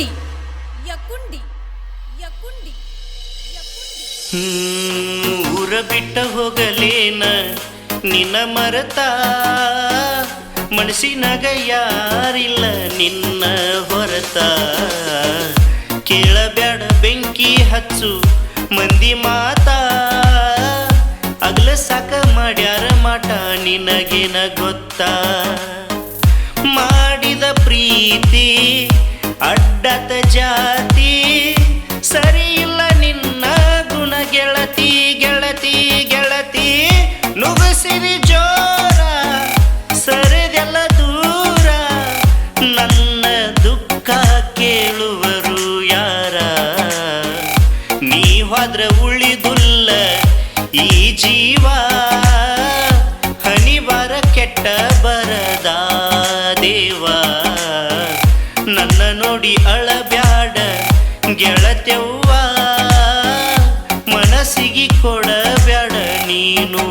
ಯಕುಂಡಿ ಯಕುಂಡಿ ಯಕುಂಡಿ ಊರ ಬಿಟ್ಟ ಹೋಗಲೇನ ನಿನ್ನ ಮರತ? ಮನಸ್ಸಿನಾಗ ಯಾರಿಲ್ಲ ನಿನ್ನ ಹೊರತ? ಕೇಳಬೇಡ ಬೆಂಕಿ ಹಚ್ಚು ಮಂದಿ ಮಾತಾ? ಅಗಲ ಸಾಕ ಮಾಡ್ಯಾರ ಮಾಟ ನಿನಗೇನ ಗೊತ್ತಾ? ಮಾಡಿದ ಪ್ರೀತಿ ಅಡ್ಡತ ಜಾತಿ, ಸರಿಯಿಲ್ಲ ನಿನ್ನ ಗುಣ ಗೆಳತಿ ಗೆಳತಿ ಗೆಳತಿ. ನುಗಸಿರಿ ಜೋರ, ಸರಿದೆಲ್ಲ ದೂರ. ನನ್ನ ದುಃಖ ಕೇಳುವರು ಯಾರ? ನೀವಾದ್ರೆ ಉಳಿದುಲ್ಲ, ಈ ಜೀವ ನೋಡಿ ಅಳಬ್ಯಾಡ ಗೆಳತೆವ್ವ ಮನಸ್ಸಿಗೆ ಕೊಡಬ್ಯಾಡ ನೀನು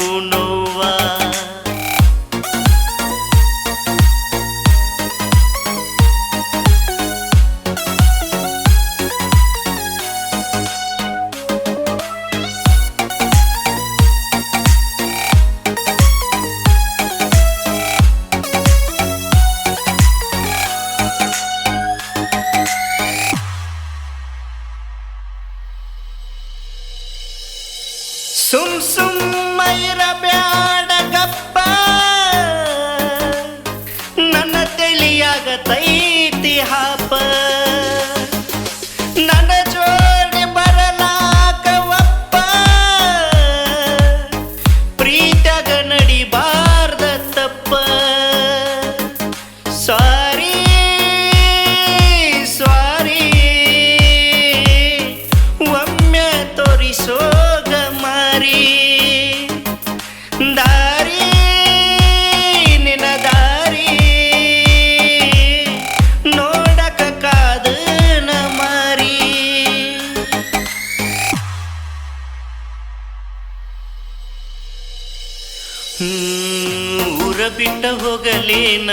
ಹೋಗಲೇನ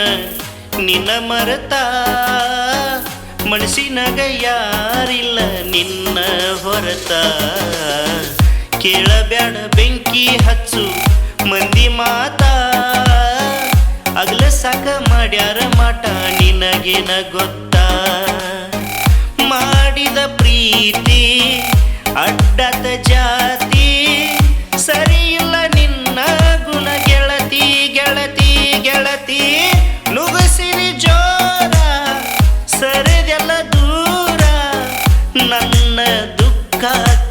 ನಿನ್ನ ಮರತ? ಮನಸ್ಸಿನಾಗ ಯಾರಿಲ್ಲ ನಿನ್ನ ಹೊರತ. ಕೇಳಬ್ಯಾಡ ಬೆಂಕಿ ಹಚ್ಚು ಮಂದಿ ಮಾತಾ. ಅಗ್ಲ ಸಾಕ ಮಾಡ್ಯಾರ ಮಾಟ ನಿನಗೇನ ಗೊತ್ತಾ? ಮಾಡಿದ ಪ್ರೀತಿ ಅಡ್ಡದ ಜಾತಿ.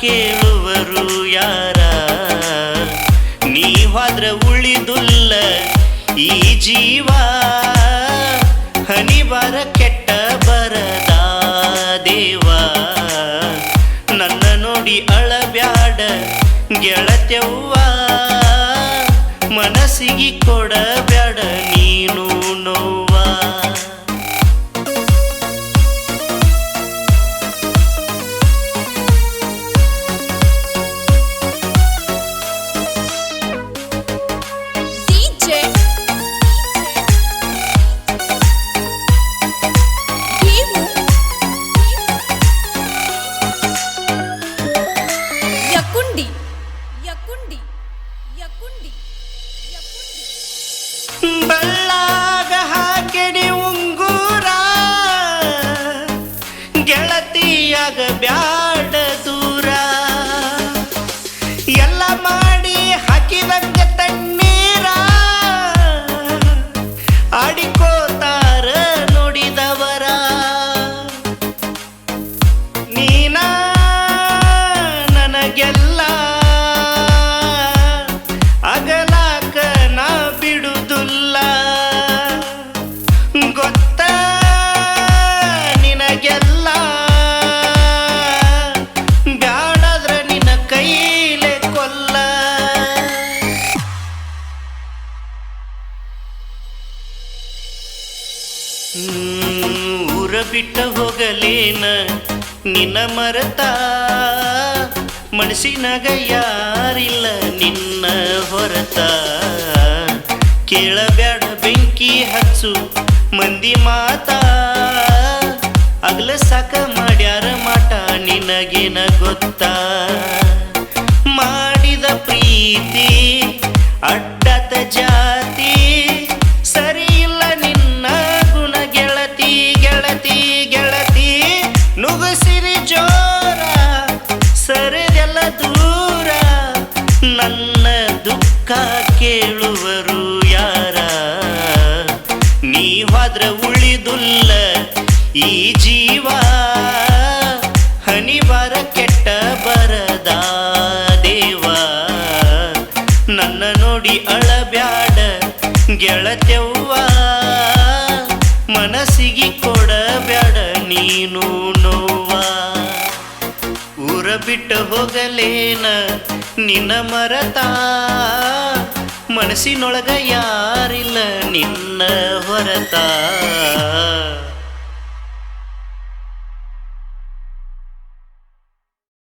ಕೇಳುವರು ಯಾರ? ನೀ ಹೋದ್ರ ಉಳಿದುಲ್ಲ ಈ ಜೀವ. ಹನಿವಾರ ಕೆಟ್ಟ ಬರದ ದೇವ. ನನ್ನ ನೋಡಿ ಅಳಬ್ಯಾಡ ಗೆಳತ್ಯವ್ವ. ಮನಸ್ಸಿಗೆ ಕೊಡಬ್ಯಾಡ ಊರ ಬಿಟ್ಟ ಹೋಗಲೇನ ನಿನ್ನ ಮರತ? ಮನಸ್ಸಿನಾಗ ಯಾರಿಲ್ಲ ನಿನ್ನ ಹೊರತ? ಕೇಳಬ್ಯಾಡ ಬೆಂಕಿ ಹಚ್ಚು ಮಂದಿ ಮಾತಾ. ಅಗ್ಲ ಸಾಕ ಮಾಡ್ಯಾರ ಮಾಟ ನಿನಗೇನ ಗೊತ್ತಾ? ಮಾಡಿದ ಪ್ರೀತಿ ಅಡ್ಡದ ಜಾತಿ. ಉಳಿದುಲ್ಲ. ಈ ಜೀವ ಹನಿವಾರ ಕೆಟ್ಟ ಬರದ ದೇವ. ನನ್ನ ನೋಡಿ ಅಳಬ್ಯಾಡ ಗೆಳತ್ಯವ್ವ ಮನಸ್ಸಿಗೆ ಕೊಡಬ್ಯಾಡ, ನೀನು ನೋವ ಊರ ಬಿಟ್ಟು ಹೋಗಲೇನ, ನಿನ್ನ ಮರತ? ಮನಸ್ಸಿನೊಳಗ ಯಾರಿಲ್ಲ ನಿನ್ನ ಹೊರತ.